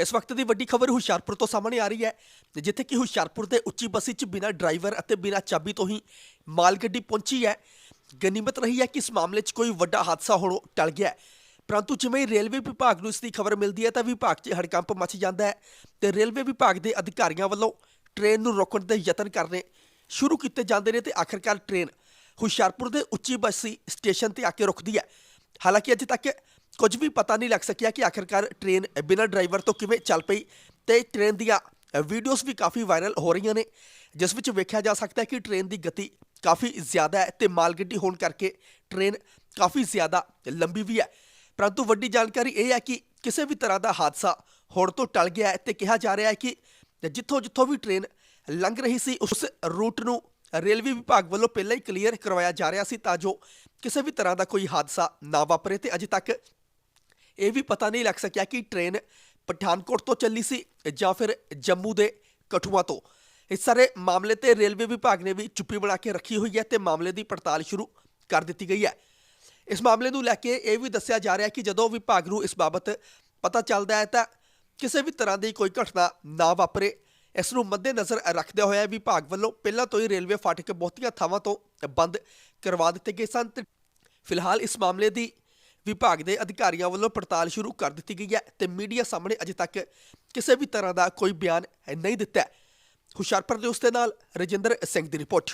ਇਸ ਵਕਤ ਦੀ ਵੱਡੀ ਖਬਰ ਹੁਸ਼ਿਆਰਪੁਰ ਤੋਂ ਸਾਹਮਣੇ ਆ ਰਹੀ ਹੈ, ਜਿੱਥੇ ਕਿ ਹੁਸ਼ਿਆਰਪੁਰ ਦੇ ਉੱਚੀ ਬੱਸੀ 'ਚ ਬਿਨਾਂ ਡਰਾਈਵਰ ਅਤੇ ਬਿਨਾਂ ਚਾਬੀ ਤੋਂ ਹੀ ਮਾਲ ਗੱਡੀ ਪਹੁੰਚੀ ਹੈ। ਗਨੀਮਤ ਰਹੀ ਹੈ ਕਿ ਇਸ ਮਾਮਲੇ 'ਚ ਕੋਈ ਵੱਡਾ ਹਾਦਸਾ ਹੋਣੋਂ ਟਲ ਗਿਆ ਪਰੰਤੂ ਜਿਵੇਂ ਹੀ ਰੇਲਵੇ ਵਿਭਾਗ ਨੂੰ ਇਸ ਦੀ ਖਬਰ ਮਿਲਦੀ ਹੈ ਤਾਂ ਵਿਭਾਗ 'ਚ ਹੜਕੰਪ ਮਚ ਜਾਂਦਾ ਹੈ ਤੇ ਰੇਲਵੇ ਵਿਭਾਗ ਦੇ ਅਧਿਕਾਰੀਆਂ ਵੱਲੋਂ ਟ੍ਰੇਨ ਨੂੰ ਰੋਕਣ ਦੇ ਯਤਨ ਕਰਨੇ ਸ਼ੁਰੂ ਕੀਤੇ ਜਾਂਦੇ ਨੇ ਤੇ ਆਖਰਕਾਰ ਟ੍ਰੇਨ ਹੁਸ਼ਿਆਰਪੁਰ ਦੇ ਉੱਚੀ ਬੱਸੀ ਸਟੇਸ਼ਨ ਤੇ ਆ ਕੇ ਰੁਕਦੀ ਹੈ। ਹਾਲਾਂਕਿ ਅਜੇ ਤੱਕ ਕੁਝ ਵੀ ਪਤਾ ਨਹੀਂ ਲੱਗ ਸਕਿਆ ਕਿ ਆਖਰਕਾਰ ਟ੍ਰੇਨ ਬਿਨਾਂ ਡਰਾਈਵਰ ਤੋਂ ਕਿਵੇਂ ਚੱਲ ਪਈ ਤੇ ਟ੍ਰੇਨ ਦੀਆਂ ਵੀਡੀਓਜ਼ ਵੀ ਕਾਫੀ ਵਾਇਰਲ ਹੋ ਰਹੀਆਂ ਨੇ, ਜਿਸ ਵਿੱਚ ਵੇਖਿਆ ਜਾ ਸਕਦਾ ਹੈ ਕਿ ਟ੍ਰੇਨ ਦੀ ਗਤੀ ਕਾਫੀ ਜ਼ਿਆਦਾ ਹੈ ਤੇ ਮਾਲ ਗੱਡੀ ਹੋਣ ਕਰਕੇ ਟ੍ਰੇਨ ਕਾਫੀ ਜ਼ਿਆਦਾ ਲੰਬੀ ਵੀ ਹੈ। ਪਰੰਤੂ ਵੱਡੀ ਜਾਣਕਾਰੀ ਇਹ ਹੈ ਕਿ ਕਿਸੇ ਵੀ ਤਰ੍ਹਾਂ ਦਾ ਹਾਦਸਾ ਹੋਣ ਤੋਂ ਟਲ ਗਿਆ ਹੈ ਤੇ ਕਿਹਾ ਜਾ ਰਿਹਾ ਹੈ ਕਿ ਜਿੱਥੋਂ ਜਿੱਥੋਂ ਵੀ ਟ੍ਰੇਨ ਲੰਘ ਰਹੀ ਸੀ, ਉਸ ਰੂਟ ਨੂੰ ਰੇਲਵੇ ਵਿਭਾਗ ਵੱਲੋਂ ਪਹਿਲਾਂ ਹੀ ਕਲੀਅਰ ਕਰਵਾਇਆ ਜਾ ਰਿਹਾ ਸੀ ਤਾਂ ਜੋ ਕਿਸੇ ਵੀ ਤਰ੍ਹਾਂ ਦਾ ਕੋਈ ਹਾਦਸਾ ਨਾ ਵਾਪਰੇ ਤੇ ਅਜੇ ਤੱਕ ਇਹ ਵੀ ਪਤਾ ਨਹੀਂ ਲੱਗ ਸਕਿਆ ਕਿ ਟ੍ਰੇਨ ਪਠਾਨਕੋਟ ਤੋਂ ਚੱਲੀ ਸੀ ਜਾਂ ਫਿਰ ਜੰਮੂ ਦੇ ਕਠੂਆ ਤੋਂ। ਇਸ ਸਾਰੇ ਮਾਮਲੇ ਤੇ ਰੇਲਵੇ ਵਿਭਾਗ ਨੇ ਵੀ ਚੁੱਪੀ ਬਣਾ ਕੇ ਰੱਖੀ ਹੋਈ ਹੈ ਤੇ ਮਾਮਲੇ ਦੀ ਪੜਤਾਲ ਸ਼ੁਰੂ ਕਰ ਦਿੱਤੀ ਗਈ ਹੈ। ਇਸ ਮਾਮਲੇ ਨੂੰ ਲੈ ਕੇ ਇਹ ਵੀ ਦੱਸਿਆ ਜਾ ਰਿਹਾ ਹੈ ਕਿ ਜਦੋਂ ਵਿਭਾਗ ਨੂੰ ਇਸ ਬਾਬਤ ਪਤਾ ਚੱਲਦਾ ਹੈ ਤਾਂ ਕਿਸੇ ਵੀ ਤਰ੍ਹਾਂ ਦੀ ਕੋਈ ਘਟਨਾ ਨਾ ਵਾਪਰੇ। ਇਸ ਨੂੰ ਮੱਦੇਨਜ਼ਰ ਰੱਖਦੇ ਹੋਏ ਵਿਭਾਗ ਵੱਲੋਂ ਪਹਿਲਾਂ ਤੋਂ ਹੀ ਰੇਲਵੇ ਫਾਟਕ ਬਹੁਤੀਆਂ ਥਾਵਾਂ ਤੋਂ ਬੰਦ ਕਰਵਾ ਦਿੱਤੇ ਗਏ ਸਨ ਤੇ ਫਿਲਹਾਲ ਇਸ ਮਾਮਲੇ ਦੀ ਵਿਭਾਗ ਦੇ ਅਧਿਕਾਰੀਆਂ ਵੱਲੋਂ ਪੜਤਾਲ ਸ਼ੁਰੂ ਕਰ ਦਿੱਤੀ ਗਈ ਹੈ ਤੇ ਮੀਡੀਆ ਸਾਹਮਣੇ ਅਜੇ ਤੱਕ ਕਿਸੇ ਵੀ ਤਰ੍ਹਾਂ ਦਾ ਕੋਈ ਬਿਆਨ ਨਹੀਂ ਦਿੱਤਾ ਹੁਸ਼ਿਆਰਪੁਰ ਦੇ ਉਸ ਦੇ ਨਾਲ ਰਜਿੰਦਰ ਸਿੰਘ ਦੀ ਰਿਪੋਰਟ।